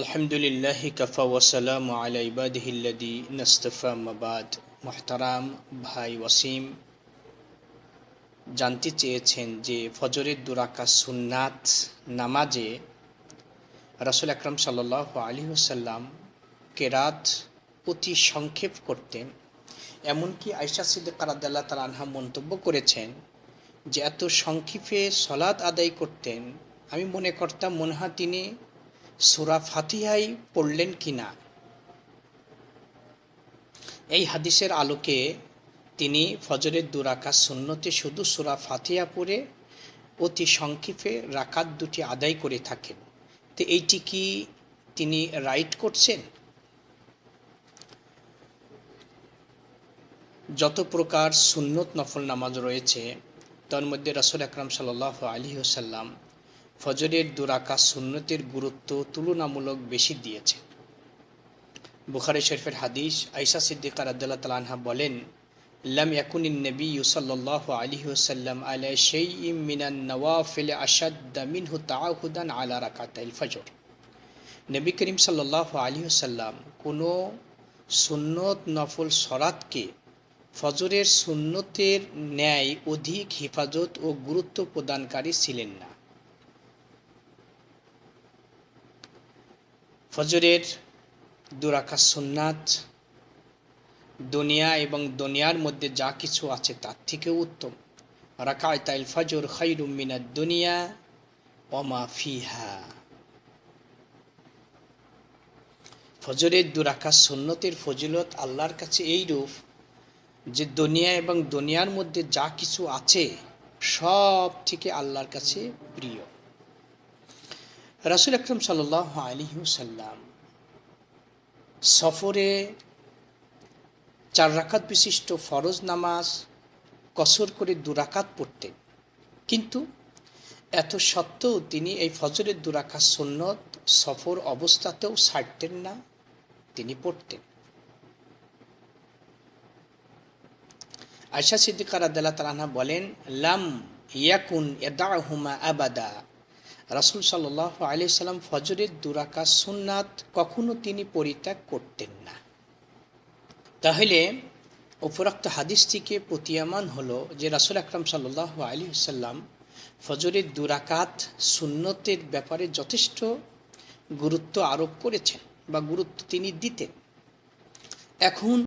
আলহামদুলিল্লাহ আলা ইবাদিহিল্লাদি নস্তফা মাবাদ মোহতারাম ভাই ওয়াসিম, জানতে চেয়েছেন যে ফজরের দুরাকা সুন্নাত নামাজে রাসুল আকরম সাল্লাহ আলী ওসাল্লাম কেরাত অতি সংক্ষেপ করতেন। এমনকি আয়সা সিদ্দিক রাদ্দাল্লাহ তালা আনহা মন্তব্য করেছেন যে এত সংক্ষেপে সলাদ আদায় করতেন। আমি মনে করতাম মনে তিনি সুরা ফাতিহাই পড়লেন কিনা? এই হাদিসের আলোকে তিনি ফজরের দুরাকা সুন্নতে শুধু সুরা ফাতিহা পড়ে অতি সংক্ষেপে রাকাত দুটি আদায় করে থাকেন। তো এইটি কি তিনি রাইট করছেন? যত প্রকার সুন্নত নফল নামাজ রয়েছে, তার মধ্যে রাসুল আকরাম সাল আলী ওসাল্লাম ফজরের দুরাকা সুন্নতের গুরুত্ব তুলনামূলক বেশি দিয়েছে। বুখারি শরীফের হাদিস আইসা সিদ্দিকার আদাল্লাহ তালানহা বলেন, লাম ইয়াকুন নবী সাল্লাহ আলী ওসাল্লাম আলা সেই ইম মিনান নওয়াফিল আসাদ্দা মিনহু তাহুদান আলা রাকাতাইল ফজর। নবী করিম সাল্লাহ আলী ওসাল্লাম কোনো সুন্নত নফল সরাতকে ফজরের সুন্নতের ন্যায় অধিক হেফাজত ও গুরুত্ব প্রদানকারী ছিলেন না। ফজরের দুরাকা সুন্নাত, দুনিয়া এবং দুনিয়ার মধ্যে যা কিছু আছে তার থেকেও উত্তম। রাকায় তাইল ফজর খৈরুমিনা দুনিয়া অমা ফিহা। ফজরের দুরাকা সুন্নতের ফজিলত আল্লাহর কাছে এই রূপ যে দুনিয়া এবং দুনিয়ার মধ্যে যা কিছু আছে সব থেকে আল্লাহর কাছে প্রিয়। রাসুল আকরম সাল আলী সাল্লাম সফরে চার রাকাত বিশিষ্ট ফরজ নামাজ, কসর করে দুরাকাত পড়তেন। কিন্তু এত সত্ত্বেও তিনি এই ফজরের দুরাকাত সন্ন্যত সফর অবস্থাতেও ছাড়তেন না, তিনি পড়তেন। আয়সা সিদ্দিকার আদাল্লাহ তালাহা বলেন, লাম ইয়াকুন এদাহুমা আবাদা। রাসুল সাল্লাহ আলি সাল্লাম ফজরের দুরাকা সুন্নাত কখনো তিনি পরিত্যাগ করতেন না। তাহলে উপরোক্ত হাদিস থেকে প্রতীয়মান হলো যে রাসুল আকরাম সাল্লাহ আলী সাল্লাম ফজরের দুরাকাত সুন্নতের ব্যাপারে যথেষ্ট গুরুত্ব আরোপ করেছেন বা গুরুত্ব তিনি দিতেন। এখন